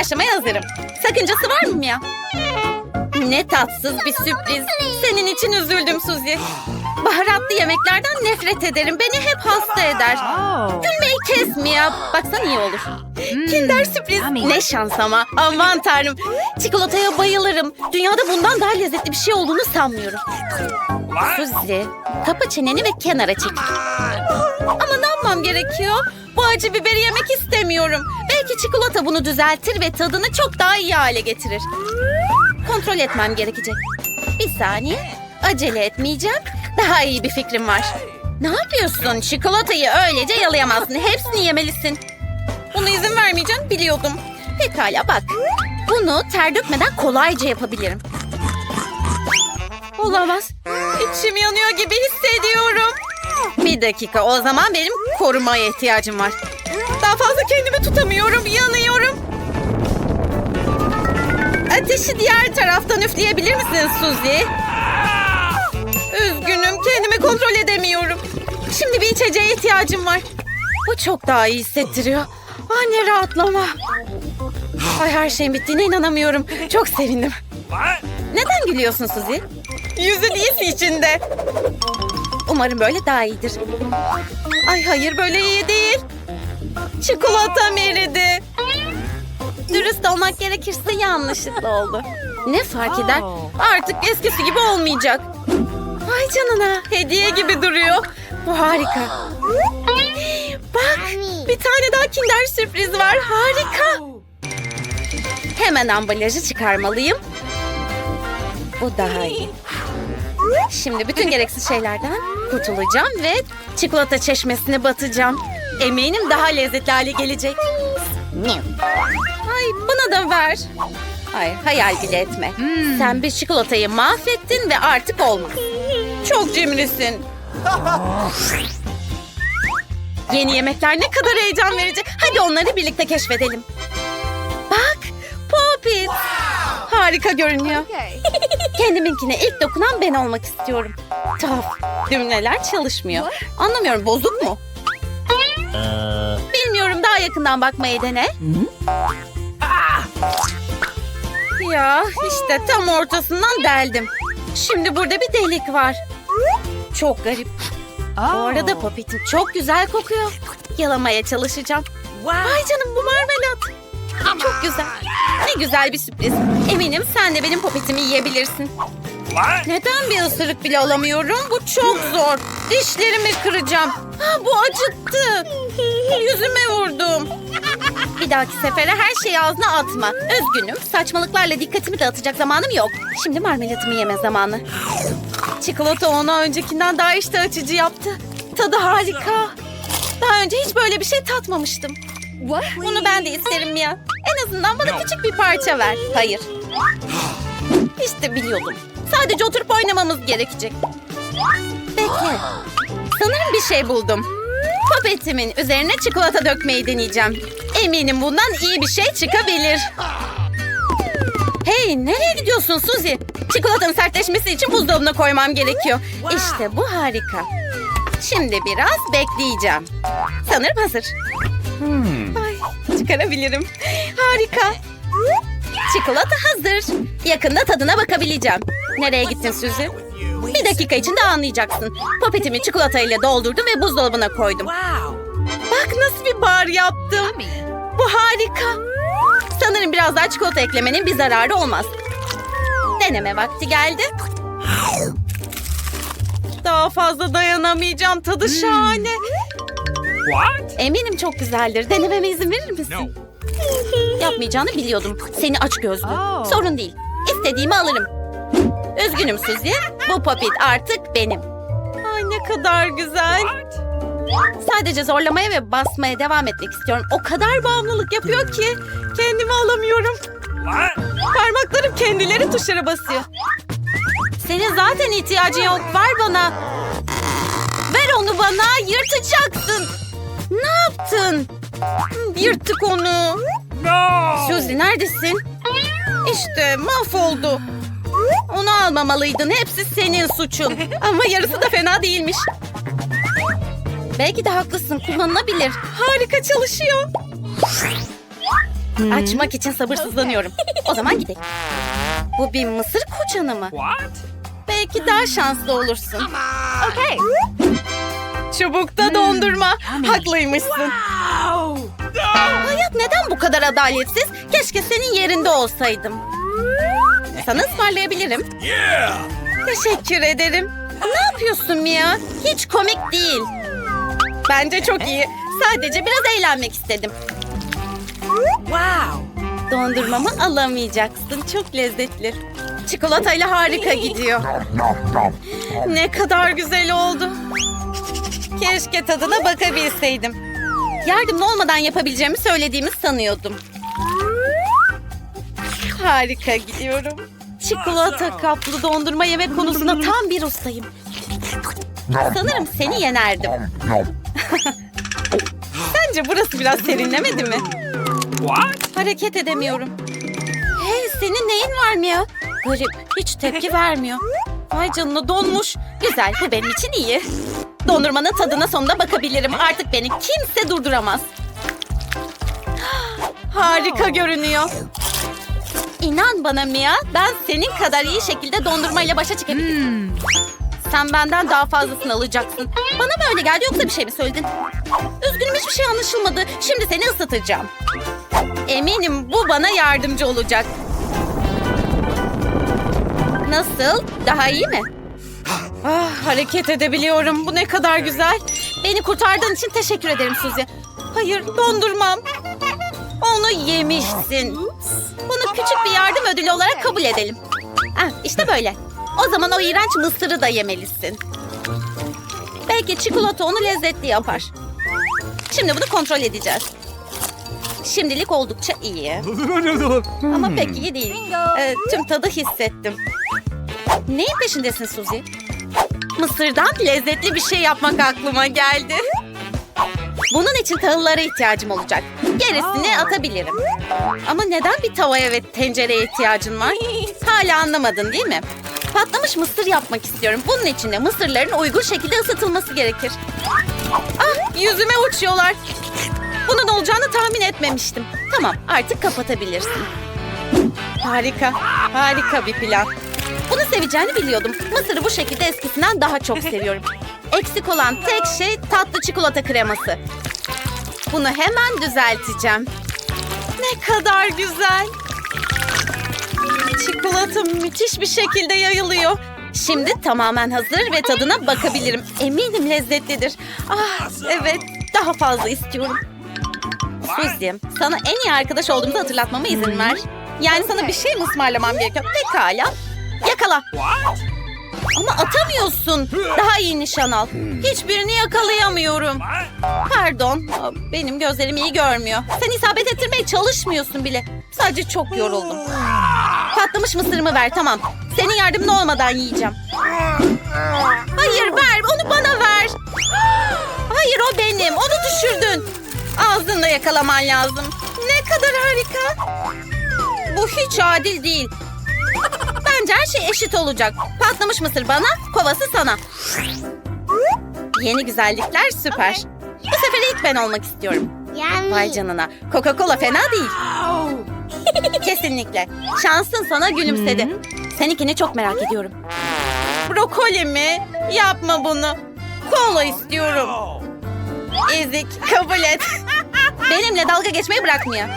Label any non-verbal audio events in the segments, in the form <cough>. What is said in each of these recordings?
Başlamaya hazırım. Sakıncası var mı ya? Ne tatsız bir sürpriz. Senin için üzüldüm Suzi. Baharatlı yemeklerden nefret ederim. Beni hep hasta eder. Gülmeyi kes Mia. Baksan iyi olur. Kinder sürpriz. Ne şans ama. Aman tanrım. Çikolataya bayılırım. Dünyada bundan daha lezzetli bir şey olduğunu sanmıyorum. Suzi, kapa çeneni ve kenara çekil. Ama ne yapmam gerekiyor? Bu acı biberi yemek istemiyorum. Belki çikolata bunu düzeltir ve tadını çok daha iyi hale getirir. Kontrol etmem gerekecek. Bir saniye. Acele etmeyeceğim. Daha iyi bir fikrim var. Ne yapıyorsun? Çikolatayı öylece yalayamazsın. Hepsini yemelisin. Buna izin vermeyeceğim biliyordum. Pekala bak. Bunu ter dökmeden kolayca yapabilirim. Olamaz. İçim yanıyor gibi hissediyorum. Bir dakika o zaman benim korumaya ihtiyacım var. Daha fazla kendimi tutamıyorum, yanıyorum. Ateşi diğer taraftan üfleyebilir misiniz Suzy? Üzgünüm, kendimi kontrol edemiyorum. Şimdi bir içeceğe ihtiyacım var. Bu çok daha iyi hissettiriyor. Ah ne rahatlama. Ay her şeyin bittiğine inanamıyorum. Çok sevindim. Neden gülüyorsun Suzy? Yüzün iyisi içinde. Umarım böyle daha iyidir. Ay hayır böyle iyi değil. Çikolatam eridi. Dürüst olmak gerekirse yanlışlıkla oldu. Ne fark eder? Artık eskisi gibi olmayacak. Ay canına hediye gibi duruyor. Bu harika. Bak bir tane daha kinder sürpriz var. Harika. Hemen ambalajı çıkarmalıyım. Bu daha iyi. Şimdi bütün gereksiz şeylerden kurtulacağım ve çikolata çeşmesine batacağım. Eminim daha lezzetli hale gelecek. Ay bana da ver. Hayır hayal bile etme. Sen bir çikolatayı mahvettin ve artık olmaz. Çok cimrisin. <laughs> Yeni yemekler ne kadar heyecan verici. Hadi onları birlikte keşfedelim. Bak Popit. Harika görünüyor. <laughs> Kendiminkine ilk dokunan ben olmak istiyorum. Tuhaf. Düğmeler çalışmıyor. Anlamıyorum bozuk mu? Bilmiyorum daha yakından bakmayı dene. Ya işte tam ortasından deldim. Şimdi burada bir delik var. Çok garip. Bu arada popitim çok güzel kokuyor. Yalamaya çalışacağım. Vay canım bu marmelat. Çok güzel. Ne güzel bir sürpriz. Eminim sen de benim popetimi yiyebilirsin. Neden bir ısırık bile alamıyorum? Bu çok zor. Dişlerimi kıracağım. Ha, bu acıttı. Yüzüme vurdum. Bir dahaki sefere her şeyi ağzına atma. Üzgünüm. Saçmalıklarla dikkatimi dağıtacak zamanım yok. Şimdi marmelatımı yeme zamanı. Çikolata onu öncekinden daha iştah açıcı yaptı. Tadı harika. Daha önce hiç böyle bir şey tatmamıştım. Bunu ben de isterim Mia. En azından bana küçük bir parça ver. Hayır. İşte biliyordum. Sadece oturup oynamamız gerekecek. Bekle. Sanırım bir şey buldum. Popetimin üzerine çikolata dökmeyi deneyeceğim. Eminim bundan iyi bir şey çıkabilir. Hey nereye gidiyorsun Suzy? Çikolatanın sertleşmesi için buzdolabına koymam gerekiyor. İşte bu harika. Şimdi biraz bekleyeceğim. Sanırım hazır. Ay, çıkarabilirim. Harika. Çikolata hazır. Yakında tadına bakabileceğim. Nereye gittin Suzy? Bir dakika içinde anlayacaksın. Popetimi çikolatayla doldurdum ve buzdolabına koydum. Bak nasıl bir bar yaptım. Bu harika. Sanırım biraz daha çikolata eklemenin bir zararı olmaz. Deneme vakti geldi. Daha fazla dayanamayacağım. Tadı şahane. Eminim çok güzeldir. Denememe izin verir misin? Yapmayacağını biliyordum. Seni aç gözlü. Sorun değil. İstediğimi alırım. Üzgünüm Suzy. Bu popit artık benim. Ay ne kadar güzel. Sadece zorlamaya ve basmaya devam etmek istiyorum. O kadar bağımlılık yapıyor ki kendimi alamıyorum. Parmaklarım kendileri tuşlara basıyor. Senin zaten ihtiyacın yok. Ver bana. Ver onu bana. Yırtacaksın. Yırttık onu. Suzy neredesin? İşte mahvoldu. Onu almamalıydın. Hepsi senin suçun. Ama yarısı da fena değilmiş. Belki de haklısın. Kullanılabilir. Harika çalışıyor. Açmak için sabırsızlanıyorum. O zaman gidelim. Bu bir mısır koçanı mı? What? Belki daha şanslı olursun. Okay. Çubukta dondurma. Haklıymışsın. Hayat neden bu kadar adaletsiz? Keşke senin yerinde olsaydım. Sana ısmarlayabilirim. Yeah! Teşekkür ederim. Ne yapıyorsun Mia? Hiç komik değil. Bence çok iyi. Sadece biraz eğlenmek istedim. Wow! Dondurmamı alamayacaksın. Çok lezzetli. Çikolatayla harika gidiyor. Ne kadar güzel oldu. Keşke tadına bakabilseydim. Yardımlı olmadan yapabileceğimi söylediğimi sanıyordum. Harika gidiyorum. Çikolata kaplı dondurma yemek konusunda tam bir ustayım. Sanırım seni yenerdim. Sence burası biraz serinlemedi mi? What? Hareket edemiyorum. Hey senin neyin var Mia? Garip hiç tepki vermiyor. Vay canına donmuş. Güzel bu benim için iyi. Dondurmanın tadına sonunda bakabilirim. Artık beni kimse durduramaz. <gasps> Harika görünüyor. İnan bana Mia, ben senin kadar iyi şekilde dondurmayla başa çıkabilirim. Sen benden daha fazlasını alacaksın. Bana mı öyle geldi yoksa bir şey mi söyledin? Üzgünüm hiçbir şey anlaşılmadı. Şimdi seni ısıtacağım. Eminim bu bana yardımcı olacak. Nasıl? Daha iyi mi? Ah, hareket edebiliyorum. Bu ne kadar güzel. Beni kurtardığın için teşekkür ederim Suzy. Hayır, dondurmam. Onu yemişsin. Bunu küçük bir yardım ödülü olarak kabul edelim. Ah, işte böyle. O zaman o iğrenç mısırı da yemelisin. Belki çikolata onu lezzetli yapar. Şimdi bunu kontrol edeceğiz. Şimdilik oldukça iyi. <laughs> Ama pek iyi değil. Ee, tüm tadı hissettim. Neyin peşindesin Suzy? Mısırdan lezzetli bir şey yapmak aklıma geldi. Bunun için tahıllara ihtiyacım olacak. Gerisini atabilirim. Ama neden bir tavaya ve tencereye ihtiyacın var? Hala anlamadın değil mi? Patlamış mısır yapmak istiyorum. Bunun için de mısırların uygun şekilde ısıtılması gerekir. Ah yüzüme uçuyorlar. Bunun olacağını tahmin etmemiştim. Tamam artık kapatabilirsin. Harika, harika bir plan. Bunu seveceğini biliyordum. Mısırı bu şekilde eskisinden daha çok <laughs> seviyorum. Eksik olan tek şey tatlı çikolata kreması. Bunu hemen düzelteceğim. Ne kadar güzel. Çikolata müthiş bir şekilde yayılıyor. Şimdi tamamen hazır ve tadına bakabilirim. Eminim lezzetlidir. Ah evet daha fazla istiyorum. Suzy, sana en iyi arkadaş olduğumuzu hatırlatmama izin ver. Yani sana bir şey mi ısmarlamam gerekiyor? Pekala. Yakala. Ama atamıyorsun. Daha iyi nişan al. Hiçbirini yakalayamıyorum. Pardon. Benim gözlerim iyi görmüyor. Sen isabet ettirmeye çalışmıyorsun bile. Sadece çok yoruldum. Patlamış mısırımı ver tamam. Senin yardımın olmadan yiyeceğim. Hayır ver onu bana ver. Hayır o benim. Onu düşürdün. Ağzınla yakalaman lazım. Ne kadar harika. Bu hiç adil değil. Bence her şey eşit olacak. Patlamış mısır bana, kovası sana. Yeni güzellikler süper. Bu sefer ilk ben olmak istiyorum. Vay canına. Coca-Cola fena değil. <laughs> Kesinlikle. Şansın sana gülümsedi. Seninkini çok merak ediyorum. Brokoli mi? Yapma bunu. Kola istiyorum. Ezik, kabul et. <laughs> Benimle dalga geçmeyi bırakmıyor.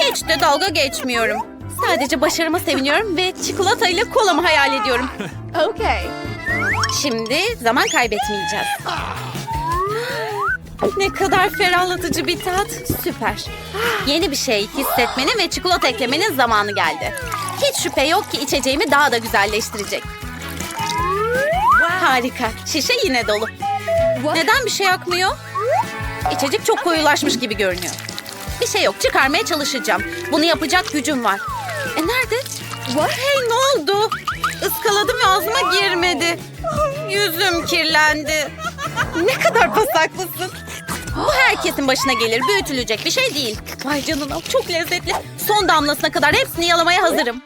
Hiç de dalga geçmiyorum. Sadece başarıma seviniyorum ve çikolatayla kolamı hayal ediyorum. Okay. Şimdi zaman kaybetmeyeceğiz. Ne kadar ferahlatıcı bir tat. Süper. Yeni bir şey hissetmenin ve çikolata eklemenin zamanı geldi. Hiç şüphe yok ki içeceğimi daha da güzelleştirecek. Harika. Şişe yine dolu. Neden bir şey akmıyor? İçecek çok koyulaşmış gibi görünüyor. Bir şey yok. Çıkarmaya çalışacağım. Bunu yapacak gücüm var. E nerede? Hey ne oldu? Iskaladım ve ağzıma girmedi. Yüzüm kirlendi. Ne kadar pasaklısın. Bu herkesin başına gelir. Büyütülecek bir şey değil. Vay canına çok lezzetli. Son damlasına kadar hepsini yalamaya hazırım.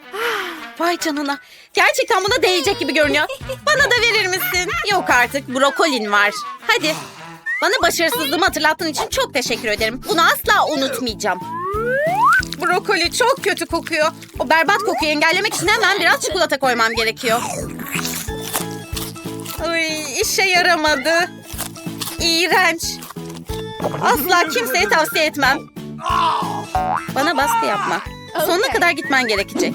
Vay canına. Gerçekten buna değecek gibi görünüyor. Bana da verir misin? Yok artık brokolin var. Hadi. Bana başarısızlığımı hatırlattığın için çok teşekkür ederim. Bunu asla unutmayacağım. Brokoli çok kötü kokuyor. O berbat kokuyu engellemek için hemen biraz çikolata koymam gerekiyor. Ay, işe yaramadı. İğrenç. Asla kimseye tavsiye etmem. Bana baskı yapma. Sonuna kadar gitmen gerekecek.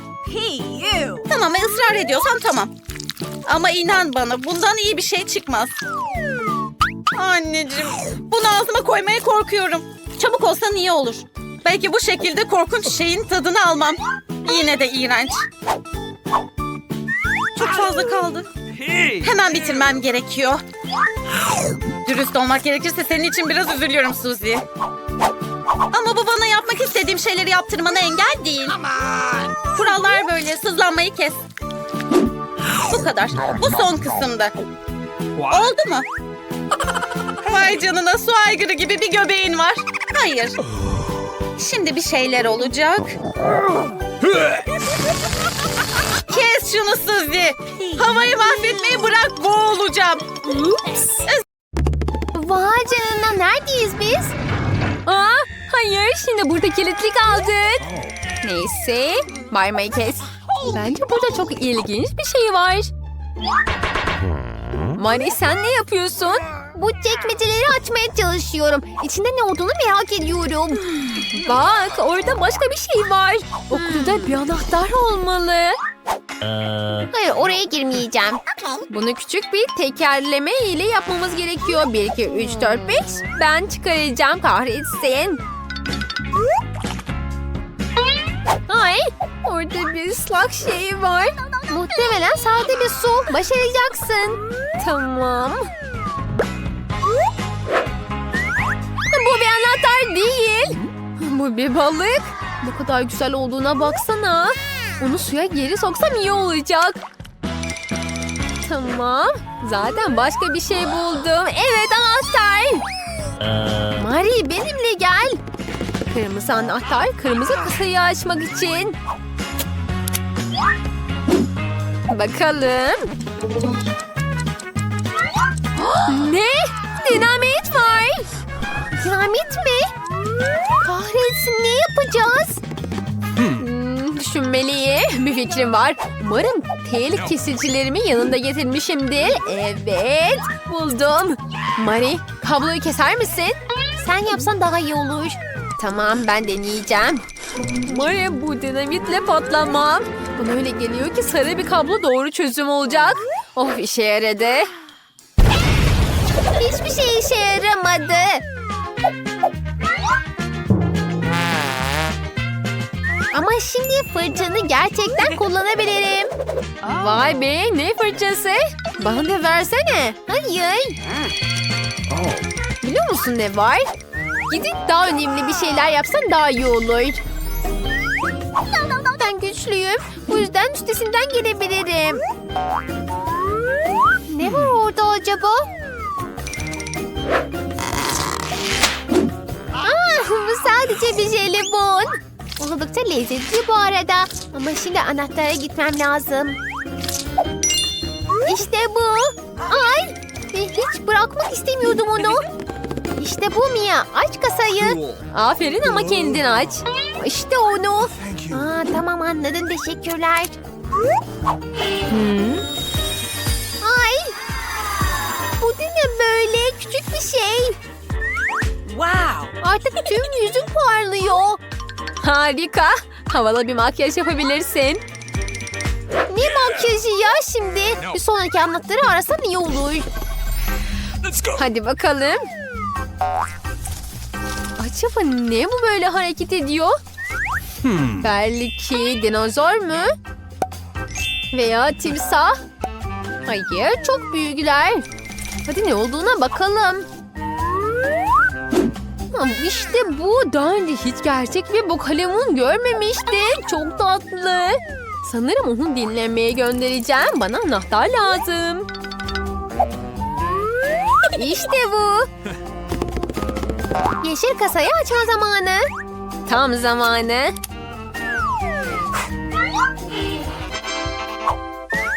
Tamam ısrar ediyorsan tamam. Ama inan bana bundan iyi bir şey çıkmaz. Anneciğim bunu ağzıma koymaya korkuyorum. Çabuk olsan iyi olur. Belki bu şekilde korkunç şeyin tadını almam. Yine de iğrenç. Çok fazla kaldı. Hemen bitirmem gerekiyor. Dürüst olmak gerekirse senin için biraz üzülüyorum Suzy. Ama bu bana yapmak istediğim şeyleri yaptırmana engel değil. Kurallar böyle. Sızlanmayı kes. Bu kadar. Bu son kısımda. Oldu mu? Vay canına su aygırı gibi bir göbeğin var. Hayır. Şimdi bir şeyler olacak. Kes şunu Suzy. Havayı mahvetmeyi bırak boğulacağım. Vay canına neredeyiz biz? Aa, hayır şimdi burada kilitli kaldık. Neyse bağırmayı kes. Bence burada çok ilginç bir şey var. Mari sen ne yapıyorsun? Bu çekmeceleri açmaya çalışıyorum. İçinde ne olduğunu merak ediyorum. Bak orada başka bir şey var. O kutuda bir anahtar olmalı. Hayır oraya girmeyeceğim. Bunu küçük bir tekerleme ile yapmamız gerekiyor. 1, 2, 3, 4, 5. Ben çıkaracağım kahretsin. Ay orada bir ıslak şey var. Muhtemelen sade bir su. Başaracaksın. Tamam. Bu bir anahtar değil. Bu bir balık. Ne kadar güzel olduğuna baksana. Onu suya geri soksam iyi olacak. Tamam. Zaten başka bir şey buldum. Evet anahtar. Mari benimle gel. Kırmızı anahtar kırmızı kasayı açmak için. Bakalım. ne? Dinamit var. Dinamit mi? Kahretsin ne yapacağız? Hmm, düşünmeliyim. Bir fikrim var. Umarım tel kesicilerimi yanında getirmişimdir. Evet, buldum. Mari, kabloyu keser misin? Sen yapsan daha iyi olur. Tamam, ben deneyeceğim. Mari, bu dinamitle patlamam. Bana öyle geliyor ki sarı bir kablo doğru çözüm olacak. Oh, işe yaradı. Hiçbir şey işe yaramadı. Ama şimdi fırçanı gerçekten kullanabilirim. Vay be ne fırçası? Bana da versene. Hayır. Biliyor musun ne var? Gidip daha önemli bir şeyler yapsan daha iyi olur. Ben güçlüyüm. Bu yüzden üstesinden gelebilirim. Ne var orada acaba? Ah, bu sadece bir jelibon. Oldukça lezzetli bu arada. Ama şimdi anahtara gitmem lazım. İşte bu. Ay! Ve hiç bırakmak istemiyordum onu. İşte bu Mia. Aç kasayı. Aferin ama kendin aç. İşte onu. Aa, tamam anladım. Teşekkürler. Ay! Bu ne böyle? Küçük bir şey. Wow! Artık tüm yüzün parlıyor. Harika. Havalı bir makyaj yapabilirsin. Ne makyajı ya şimdi? Bir sonraki anahtarı arasan iyi olur. Hadi bakalım. Acaba ne bu böyle hareket ediyor? Belki dinozor mu? Veya timsah? Hayır, çok büyükler. Hadi ne olduğuna bakalım. Ha, İşte bu. Daha önce hiç gerçek bir bokalemun görmemiştim. Çok tatlı. Sanırım onu dinlemeye göndereceğim. Bana anahtar lazım. İşte bu. Yeşil kasayı açma zamanı. Tam zamanı.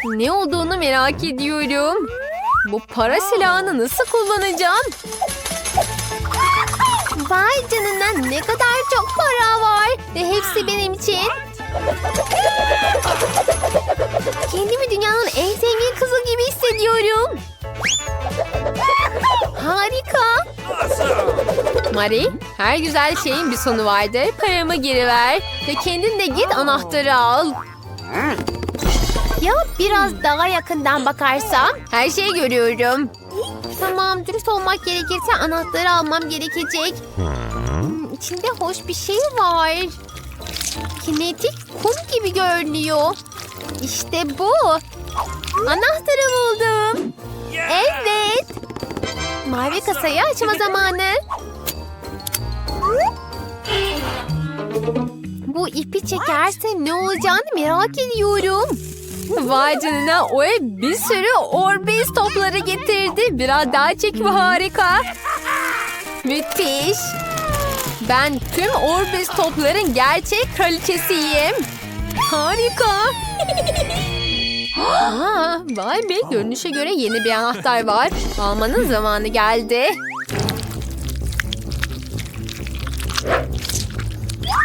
Ne olduğunu merak ediyorum. Bu para silahını nasıl kullanacağım? Vay canına ne kadar çok para var. Ve hepsi benim için. Kendimi dünyanın en zengin kızı gibi hissediyorum. Harika. Mari, her güzel şeyin bir sonu vardır. Paramı geri ver ve kendin de git anahtarı al. Ya biraz daha yakından bakarsam her şeyi görüyorum. Tamam dürüst olmak gerekirse anahtarı almam gerekecek. Hmm, İçinde hoş bir şey var. Kinetik kum gibi görünüyor. İşte bu. Anahtarı buldum. Evet. Mavi kasayı açma zamanı. Bu ipi çekerse ne olacağını merak ediyorum. <laughs> Vay canına o ev bir sürü Orbis topları getirdi. Biraz daha çek bu harika. Müthiş. Ben tüm Orbis topların gerçek kraliçesiyim. Harika. <laughs> Aa, vay be görünüşe göre yeni bir anahtar var. Almanın zamanı geldi.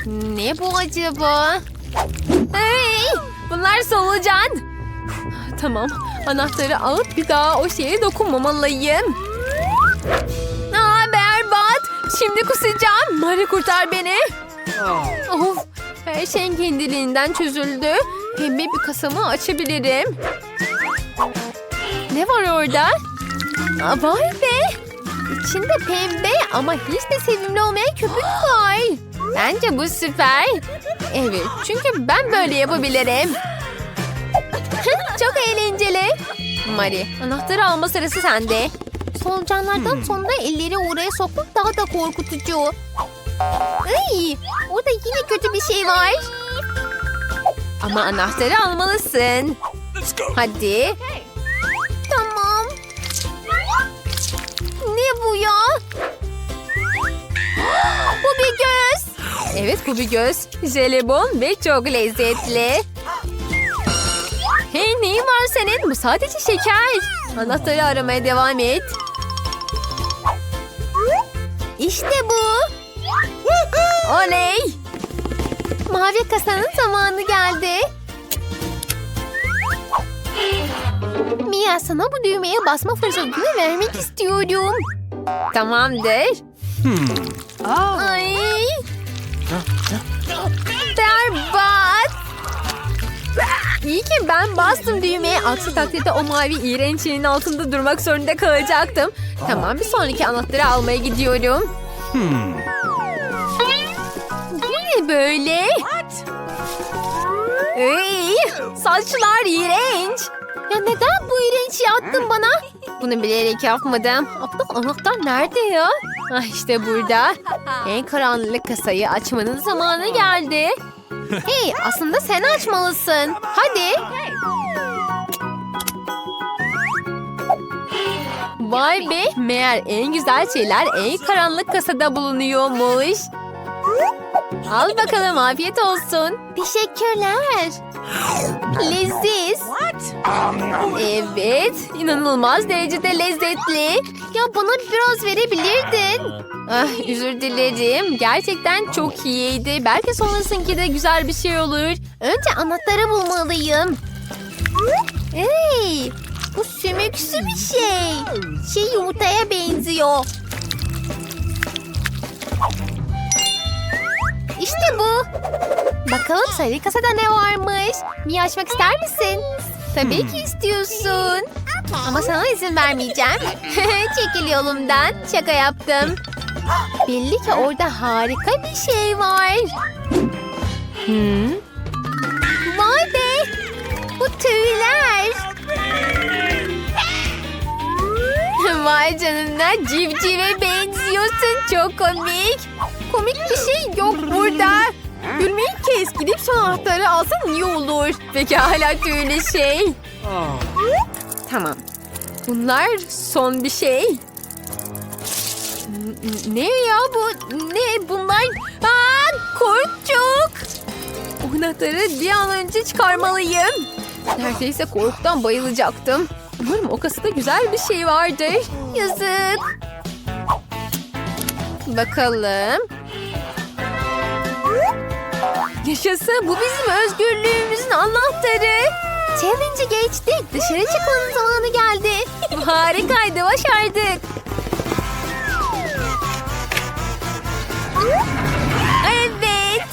Ne bu acaba? Hey, bunlar solucan. Tamam, anahtarı alıp bir daha o şeye dokunmamalıyım. Aa, berbat. Şimdi kusacağım. Mari kurtar beni. Of, her şeyin kendiliğinden çözüldü. Pembe bir kasamı açabilirim. Ne var orada? Aa, vay be. İçinde pembe ama hiç de sevimli olmayan köpük var. Bence bu süper. Evet çünkü ben böyle yapabilirim. <laughs> Çok eğlenceli. Mari anahtarı alma sırası sende. Solucanlardan sonra elleri oraya sokmak daha da korkutucu. Ay, orada yine kötü bir şey var. Ama anahtarı almalısın. Hadi. Tamam. Ne bu ya? Evet bu bir göz. Jelibon ve çok lezzetli. Hey neyin var senin? Bu sadece şeker. Anahtarı aramaya devam et. İşte bu. Oley. Mavi kasanın zamanı geldi. Mia sana bu düğmeye basma fırsatını vermek istiyorum. Tamamdır. Ay. Berbat. İyi ki ben bastım düğmeye. Aksi takdirde o mavi iğrenç şeyin altında durmak zorunda kalacaktım. Tamam bir sonraki anahtarı almaya gidiyorum. Bu ne böyle? Ey, saçlar iğrenç. Ya neden bu iğrenç yaptın bana? Bunu bilerek yapmadım. Aptal anahtar nerede ya? Ah işte burada. En karanlık kasayı açmanın zamanı geldi. Hey aslında sen açmalısın. Hadi. Vay be meğer en güzel şeyler en karanlık kasada bulunuyormuş. Al bakalım afiyet olsun. Teşekkürler. Leziz. Evet, inanılmaz derecede lezzetli. Ya bana biraz verebilirdin. Ah, özür dilerim. Gerçekten çok iyiydi. Belki sonrasınki de güzel bir şey olur. Önce anahtarı bulmalıyım. Hey, bu sümüksü bir şey. Şey yumurtaya benziyor. İşte bu. Bakalım sarı kasada ne varmış? Mia açmak ister misin? Tabii ki istiyorsun. Ama sana izin vermeyeceğim. <laughs> Çekil yolumdan. Şaka yaptım. Belli ki orada harika bir şey var. Hmm. Vay be! Bu tüyler. <laughs> Vay canına civcive benziyorsun. Çok komik. Komik bir şey yok burada. Gülmeyi kes. Gidip son anahtarı alsan iyi olur. Peki hala tüylü şey. Tamam. Bunlar son bir şey. Ne ya bu? Ne bunlar? Aa, kurtçuk. O anahtarı bir an önce çıkarmalıyım. Neredeyse korkudan bayılacaktım. Umarım o kasada güzel bir şey vardır. Yazık. Bakalım. Yaşasın bu bizim özgürlüğümüzün anahtarı. Challenge'ı geçtik. Dışarı çıkmanın zamanı geldi. <laughs> Harikaydı başardık. Evet.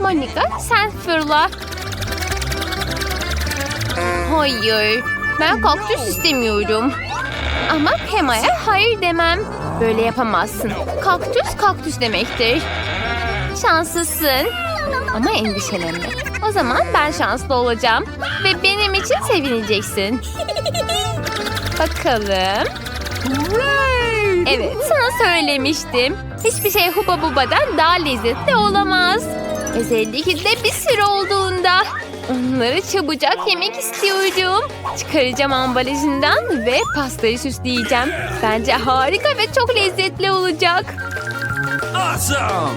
Monika sen fırla. Hayır. Ben kaktüs istemiyorum. Ama Pema'ya hayır demem. Böyle yapamazsın. Kaktüs kaktüs demektir. Şanslısın. Ama endişelenme. O zaman ben şanslı olacağım. Ve benim için sevineceksin. Bakalım. Evet sana söylemiştim. Hiçbir şey Huba Buba'dan daha lezzetli olamaz. Özellikle de bir sürü olduğunda. Onları çabucak yemek istiyorum. Çıkaracağım ambalajından ve pastayı süsleyeceğim. Bence harika ve çok lezzetli olacak. Awesome.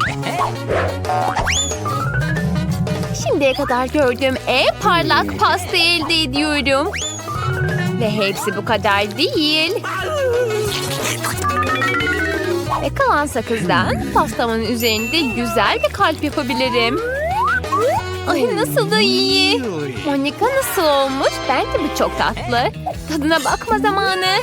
Şimdiye kadar gördüğüm en parlak pastayı elde ediyorum. Ve hepsi bu kadar değil. Ve kalan sakızdan pastamın üzerinde güzel bir kalp yapabilirim. Ay nasıl da iyi. Monika nasıl olmuş? Bence bu çok tatlı. Tadına bakma zamanı.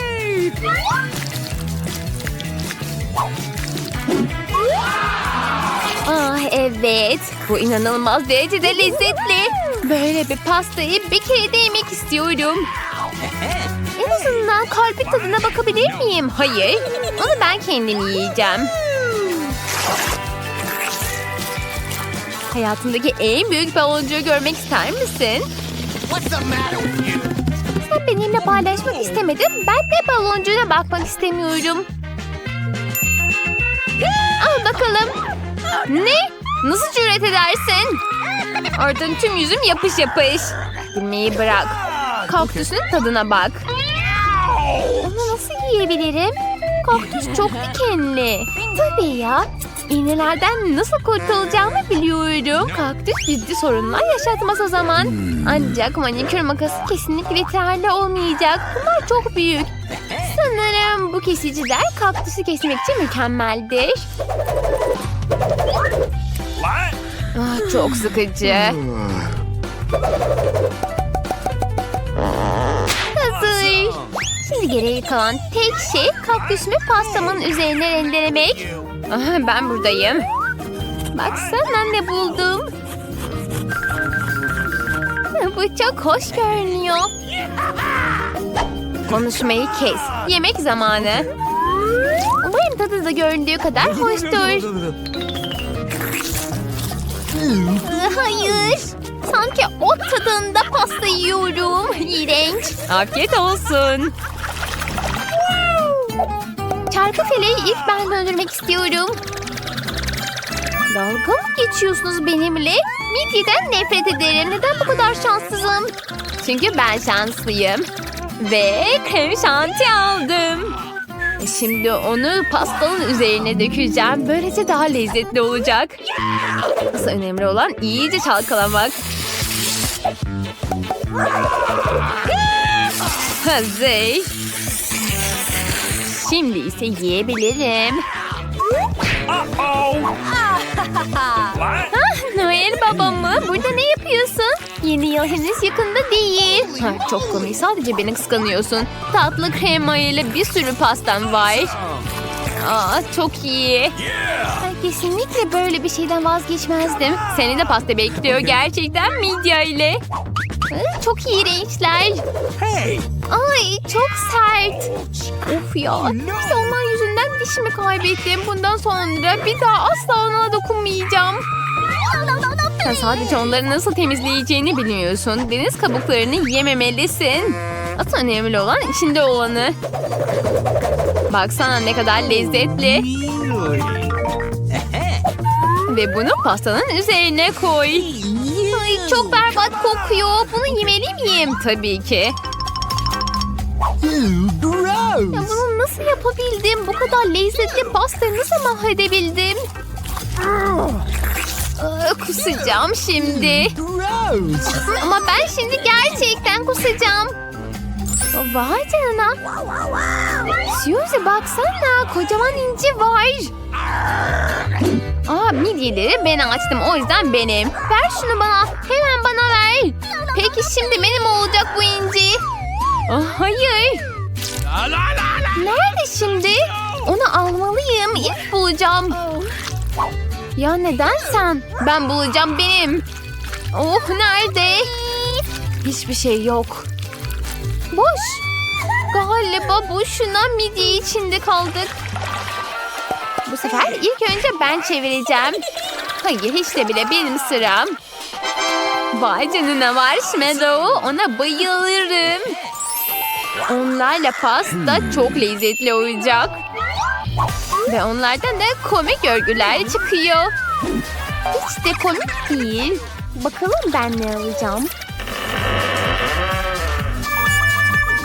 Ah evet. Bu inanılmaz derecede lezzetli. Böyle bir pastayı bir kere de yemek istiyorum. En azından kalbin tadına bakabilir miyim? Hayır. Onu ben kendim yiyeceğim. Hayatındaki en büyük baloncuğu görmek ister misin? Sen benimle paylaşmak istemedin. Ben de baloncuğuna bakmak istemiyorum. Al bakalım. Ne? Nasıl cüret edersin? Oradan tüm yüzüm yapış yapış. Gülmeyi bırak. Kaktüsün tadına bak. Onu nasıl yiyebilirim? Kaktüs çok dikenli. Tabii ya. İğnelerden nasıl kurtulacağımı biliyorum. Kaktüs ciddi sorunlar yaşatmaz o zaman. Ancak manikür makası kesinlikle yeterli olmayacak. Bunlar çok büyük. Sanırım bu kesiciler kaktüsü kesmek için mükemmeldir. Ah, çok sıkıcı. Hazır. Şimdi geriye kalan tek şey kaktüsümü pastamın üzerine rendelemek. Aha, ben buradayım. Baksana ne buldum. Bu çok hoş görünüyor. Konuşmayı kes. Yemek zamanı. Umarım tadı da göründüğü kadar hoştur. Hayır. Sanki ot tadında pasta yiyorum. İğrenç. Afiyet olsun. Çarkı feleği ilk ben döndürmek istiyorum. Dalga mı geçiyorsunuz benimle? Midyeden nefret ederim. Neden bu kadar şanssızım? Çünkü ben şanslıyım. Ve krem şanti aldım. E Şimdi onu pastanın üzerine dökeceğim. Böylece daha lezzetli olacak. Asıl önemli olan iyice çalkalamak. Hazır. Şimdi ise yiyebilirim. Uh-oh. What? <laughs> Noel baba mı? Burada ne yapıyorsun? Yıl henüz yakında değil. Ha, çok komik. Sadece beni kıskanıyorsun. Tatlı krema ile bir sürü pastam var. Aa, çok iyi. Ben kesinlikle böyle bir şeyden vazgeçmezdim. Seni de pasta bekliyor gerçekten midye ile. Çok iğrençler. Hey. Ay çok sert. Of ya. İşte onlar yüzünden dişimi kaybettim. Bundan sonra bir daha asla ona dokunmayacağım. Sen sadece onları nasıl temizleyeceğini bilmiyorsun. Deniz kabuklarını yememelisin. Asıl önemli olan içinde olanı. Baksana ne kadar lezzetli. <laughs> Ve bunu pastanın üzerine koy. Ay çok berbat kokuyor. Bunu yemeli miyim? Tabii ki. Ya bunu nasıl yapabildim? Bu kadar lezzetli pastayı nasıl mahvedebildim? Kusacağım şimdi. Ama ben şimdi gerçekten kusacağım. Vay canına. Suzy baksana kocaman inci var. Aa midyeleri ben açtım o yüzden benim. Ver şunu bana. Hemen bana ver. Peki şimdi benim olacak bu inci. Aa, hayır. La la. Nerede şimdi? Onu almalıyım. İlk bulacağım. Ya neden sen? Ben bulacağım benim. Oh nerede? Hiçbir şey yok. Boş. Galiba boşuna midye içinde kaldık. Bu sefer ilk önce ben çevireceğim. Hayır hiç de bile benim sıram. Vay canına marshmallow. Ona bayılırım. Onlarla pasta çok lezzetli olacak. Ve onlardan da komik örgüler çıkıyor. Hiç de komik değil. Bakalım ben ne alacağım.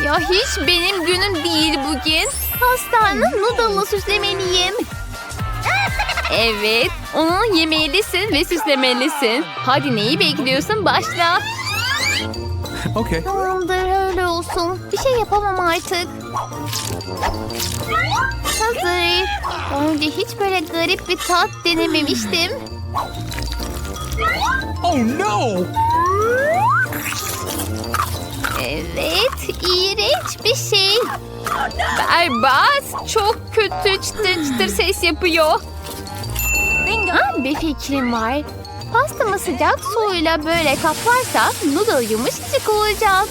Ya hiç benim günüm değil bugün. Pastanın noodle'la süslemeliyim. Evet, onu yemelisin ve süslemelisin. Hadi neyi bekliyorsun? Başla. Okay. Tamamdır olsun. Bir şey yapamam artık. Hazır. Daha önce hiç böyle garip bir tat denememiştim. Oh no. Evet, iğrenç bir şey. Berbat, çok kötü çıtır çıtır ses yapıyor. Ha, bir fikrim var. Pastamı sıcak suyla böyle kaplarsak noodle yumuşacık olacak.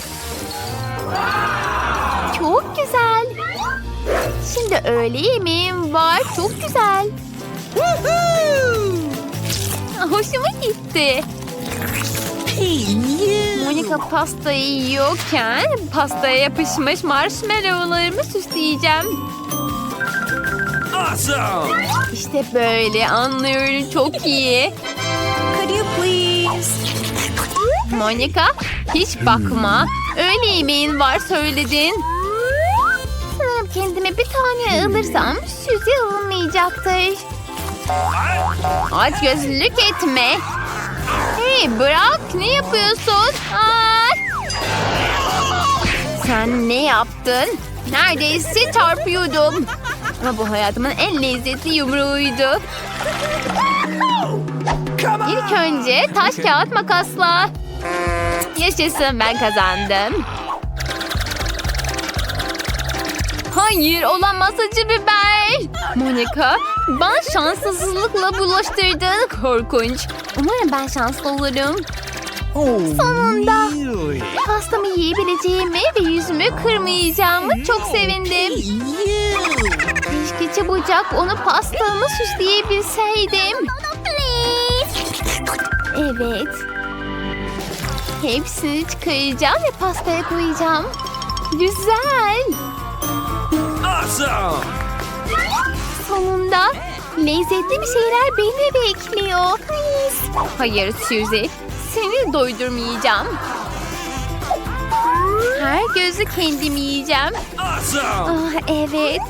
Çok güzel. Şimdi öğle yemeğim var. Çok güzel. Hoşuma gitti. Monica pastayı yiyorken pastaya yapışmış marshmallowlarımı süsleyeceğim. Awesome. İşte böyle anlıyorum çok iyi. Could you please? Monica hiç bakma. Öğle yemeğin var söyledin. Sanırım kendime bir tane alırsam Suzy alınmayacaktır. Aç gözlülük etme. Hey bırak ne yapıyorsun? Ay! Sen ne yaptın? Neredeyse çarpıyordum. Ama bu hayatımın en lezzetli yumruğuydu. İlk önce taş kağıt makasla. Yaşasın ben kazandım. Hayır olamaz acı biber. Monica bana şanssızlıkla bulaştırdın korkunç. Umarım ben şanslı olurum. Oh. Sonunda. Really? Pastamı yiyebileceğimi ve yüzümü kırmayacağımı çok sevindim. Keşke çabucak onu pastamı süsleyebilseydim. Evet. Hepsini çıkaracağım ve pastaya koyacağım. Güzel. Awesome. Sonunda lezzetli bir şeyler beni bekliyor. Hayır Suzy, seni doydurmayacağım. Her gözü kendim yiyeceğim. Awesome. Ah evet.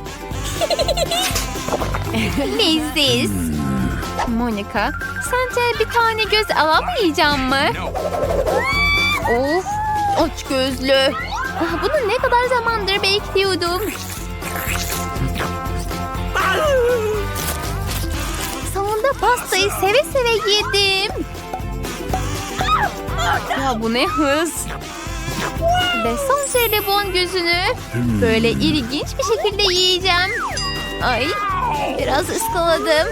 Leziz. Monica, sence bir tane göz alamayacağım mı? Of, aç gözlü. Ah, bunu ne kadar zamandır bekliyordum. Sonunda pastayı seve seve yedim. Ya bu ne hız. Ve son jelibon gözünü böyle ilginç bir şekilde yiyeceğim. Ay biraz ıskaladım.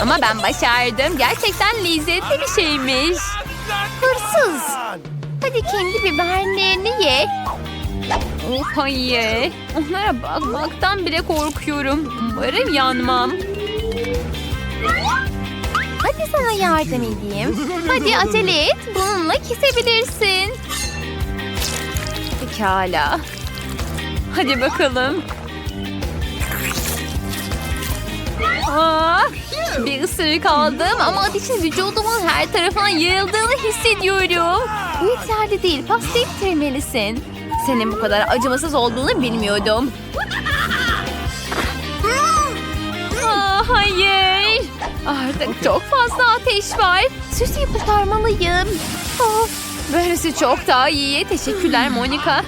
Ama ben başardım. Gerçekten lezzetli bir şeymiş. Hırsız. Hadi kendi biberlerini ye. Of hayır. Onlara bakmaktan bile korkuyorum. Umarım yanmam. Hadi sana yardım edeyim. Hadi acele et. Bununla kesebilirsin. Pekala. Hadi bakalım. Aa, bir ısırık aldım ama ateşin vücudumun her tarafına yayıldığını hissediyorum. Bu yeterli değil. Pastayı bitirmelisin. Senin bu kadar acımasız olduğunu bilmiyordum. Aa, hayır. Artık çok fazla ateş var. Süsü kurtarmalıyım. Of, böylesi çok daha iyi. Teşekkürler Monica.